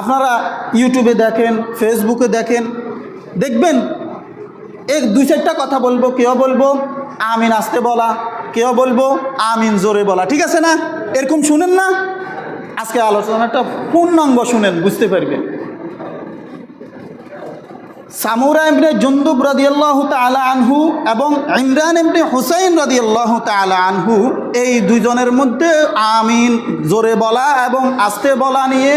আপনারা ইউটিউবে দেখেন ফেসবুকে দেখেন, দেখবেন, এক দুই চারটা কথা বলব, কেউ বলব, আমিন আসতে বলা, কেউ বলব, আমিন জোরে বলা, ঠিক আছে না? এরকম শুনেন না? আজকে আলোচনাটা পূর্ণাঙ্গ শুনেন, বুঝতে পারবেন। সামুরা ইবনে জুন্দুব রাদিয়াল্লাহু তাআলা আনহু এবং ইমরান ইবনে হুসাইন রাদিয়াল্লাহু তাআলা আনহু এই দুজনের মধ্যে আমিন জোরে বলা এবং আস্তে বলা নিয়ে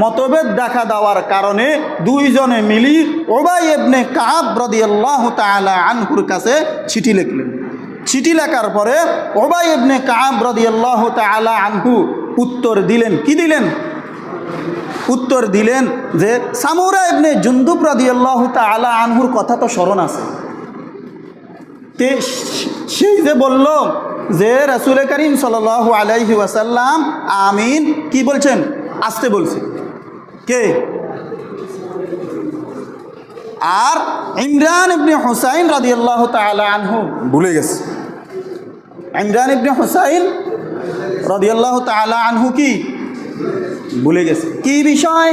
মতভেদ দেখা দেওয়ার কারণে দুইজনে মিলি ওবাই ইবনে কাব রাদিয়াল্লাহু তাআলা আনহুর কাছে চিঠি লিখলেন। চিঠি লেখার পরে ওবাই ইবনে কাব রাদিয়াল্লাহু তাআলা আনহু উত্তর দিলেন, কি দিলেন? উত্তর দিলেন যে সামুরা ইবনে জুন্দুব রাদিয়াল্লাহু তাআলা আনহুর কথা তো স্মরণ আছে। তে সেই যে বলল যে রাসূল করিম সাল্লাল্লাহু আলাইহি ওয়াসাল্লাম, আমিন, কি বলছেন? আসতে বলছে। কে? আর ইমরান ইবনে হুসাইন রাদিয়াল্লাহু তাআলা আনহু। ভুলে গেছে। ইমরান ইবনে হুসাইন রাদিয়াল্লাহু তাআলা আনহু কি? ভুলে গেছে। কি বিষয়?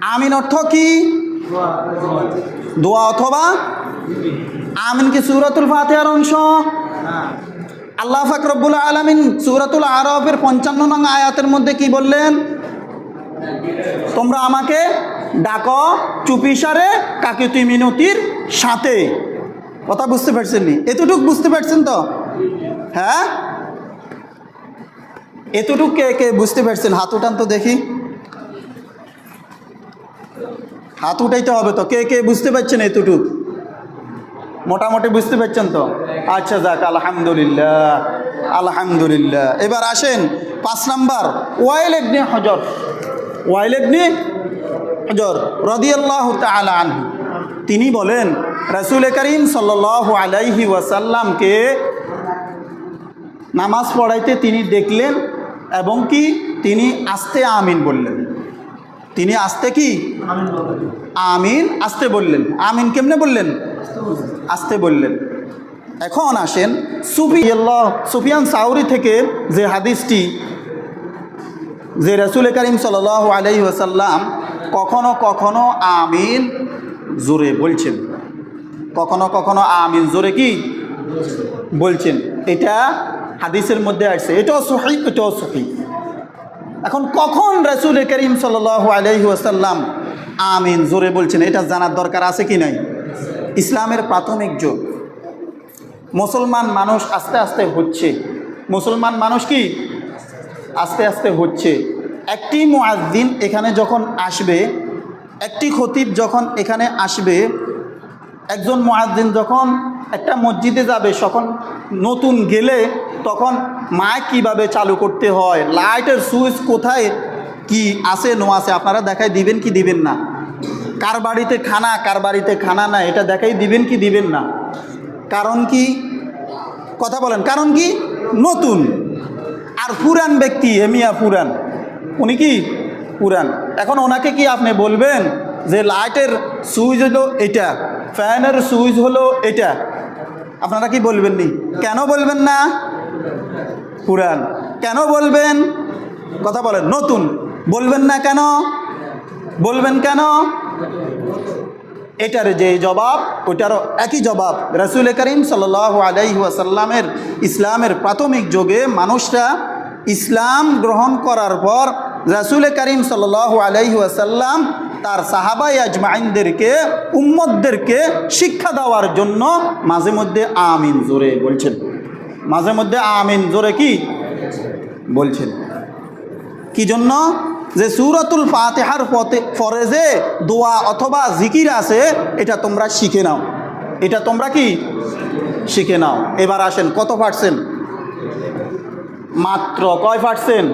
আমিন অর্থ কি? দোয়া অথবা? আমিন কি সুরাতুল ফাতিহার অংশ? আল্লাহ ফাকরবুল আলমিন সুরাতুল আরবের পঞ্চান্ন নং আয়াতের মধ্যে কি বললেন? তোমরা আমাকে ডাকো চুপিসারে কাকিতি মিনতির সাথে। কথা বুঝতে পারছেন নি? এতটুক বুঝতে পারছেন তো? হ্যাঁ? এতটুক কে কে বুঝতে পারছেন? হাত উঠান তো দেখি। হাত উঠাইতে হবে তো। কে কে বুঝতে পারছেন এতটুক? মোটামুটি বুঝতে পারছেন তো? আচ্ছা যাক, আলহামদুলিল্লাহ আলহামদুলিল্লাহ। এবার আসেন পাঁচ নাম্বার, ওয়াইল এবনে হজর। ওয়াইল এবনে হজর রদিয়াল্লাহ তাআলা আনহু। তিনি বলেন, রসুল করিম সাল্লাল্লাহু আলাইহি ওয়াসাল্লামকে নামাজ পড়াইতে তিনি দেখলেন এবং কি তিনি আস্তে আমিন বললেন। তিনি আস্তে কি? আমিন আস্তে বললেন। আমিন কেমনে বললেন? আস্তে বললেন, এখন আসেন। সুফি সুফিয়ান সাউরি থেকে যে হাদিসটি, যে রসুল করিম সাল আলাই ওসাল্লাম কখনো কখনো আমিন জোরে বলছেন। কখনো কখনো আমিন জোরে কি? বলছেন। এটা হাদিসের মধ্যে আসছে। এটাও সহি এটাও সহি এখন কখন রসুল করিম সাল আলহি আসাল্লাম আমিন জোরে বলছেন, এটা জানার দরকার আছে কি নাই? ইসলামের প্রাথমিক যুগ। মুসলমান মানুষ আস্তে আস্তে হচ্ছে। মুসলমান মানুষ কি? আস্তে আস্তে হচ্ছে। একটি মুআদ্দিন এখানে যখন আসবে, একটি খতিব যখন এখানে আসবে, একজন মুআদ্দিন যখন একটা মসজিদে যাবে তখন নতুন গেলে তখন মাইক কীভাবে চালু করতে হয়, লাইটের সুইচ কোথায়, কি আছে, নো আছে, আপনারা দেখায় দিবেন কি দিবেন না। কার বাড়িতে খানা, কার বাড়িতে খানা না, এটা দেখাই দিবেন কি দিবেন না? কারণ কি? কথা বলেন, কারণ কি? নতুন। আর পুরান ব্যক্তি, হেমিয়া পুরান। উনি কি? পুরান। এখন ওনাকে কি আপনি বলবেন যে লাইটের সুইচ হলো এটা, ফ্যানের সুইচ হলো এটা? আপনারা কি বলবেন নি কেন বলবেন না? পুরান। কেন বলবেন? কথা বলেন, নতুন। বলবেন না কেন? বলবেন কেন? এটার যে জবাব, ওইটারও একই জবাব। রসুল করিম সাল আলাইসাল্লামের ইসলামের প্রাথমিক যুগে মানুষরা ইসলাম গ্রহণ করার পর রসুল করিম সাল আলাইসাল্লাম তার সাহাবাই আজমাইনদেরকে উম্মদদেরকে শিক্ষা দেওয়ার জন্য মাঝে মধ্যে আমিন জোরে বলছেন। মাঝে মধ্যে আমিন জোরে কি? বলছেন। কি জন্য? যে সুরতুল ফাতেহার পথে পরে যে দোয়া অথবা জিকির আছে, এটা তোমরা শিখে নাও। এটা তোমরা কি? শিখে নাও। এবার আসেন, কত পার্সেন্ট মাত্র কয় পার্সেন্ট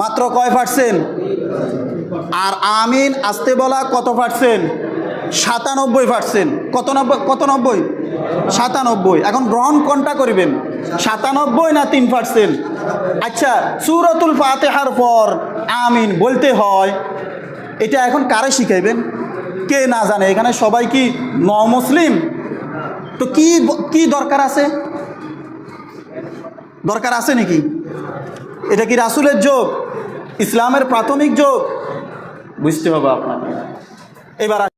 মাত্র কয় পার্সেন্ট আর আমিন, আসতে বলা কত পার্সেন্ট সাতানব্বই পার্সেন্ট কত নব্বই? কত নব্বই? সাতানব্বই। এখন গ্রহণ কোনটা করিবেন? সাতানব্বই না তিন পার্সেন্ট আচ্ছা সুরতুল ফাতেহার পর আমিন বলতে হয় এটা এখন কারে শিখাইবেন? কে না জানে এখানে সবাই কি ন মুসলিম তো কি কি দরকার আছে? দরকার আছে নাকি? এটা কি রাসুলের যোগ? ইসলামের প্রাথমিক যোগ? বুঝতে হবে আপনাকে। এবার